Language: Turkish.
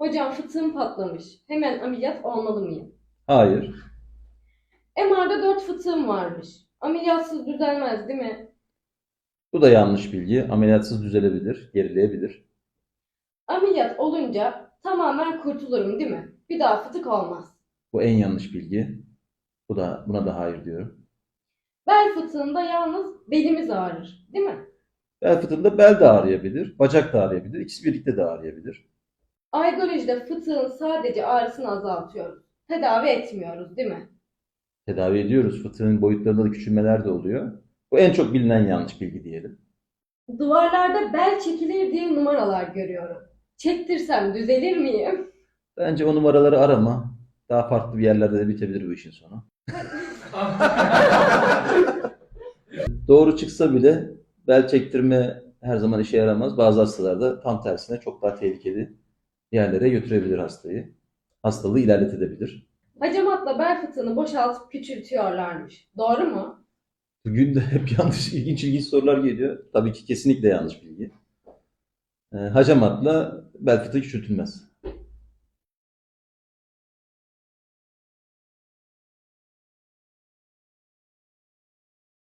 Hocam fıtığım patlamış. Hemen ameliyat olmalı mıyım? Hayır. MR'da 4 fıtığım varmış. Ameliyatsız düzelmez değil mi? Bu da yanlış bilgi. Ameliyatsız düzelebilir, gerileyebilir. Ameliyat olunca tamamen kurtulurum değil mi? Bir daha fıtık olmaz. Bu en yanlış bilgi. Bu da buna da hayır diyorum. Bel fıtığında yalnız belimiz ağrır değil mi? Bel fıtığında bel de ağrıyabilir, bacak da ağrıyabilir, ikisi birlikte de ağrıyabilir. Aygolojide fıtığın sadece ağrısını azaltıyoruz. Tedavi etmiyoruz değil mi? Tedavi ediyoruz. Fıtığın boyutlarında da küçülmeler de oluyor. Bu en çok bilinen yanlış bilgi diyelim. Duvarlarda bel çekilir diye numaralar görüyorum. Çektirsem düzelir miyim? Bence o numaraları arama. Daha farklı bir yerlerde de bitebilir bu işin sonu. Doğru çıksa bile bel çektirme her zaman işe yaramaz. Bazı hastalarda tam tersine çok daha tehlikeli yerlere götürebilir hastayı. Hastalığı ilerletebilir. Hacamatla bel fıtığını boşaltıp küçültüyorlarmış. Doğru mu? Bugün de hep yanlış, ilginç ilginç sorular geliyor. Tabii ki kesinlikle yanlış bilgi. Ee, hacamatla bel fıtığı küçültülmez.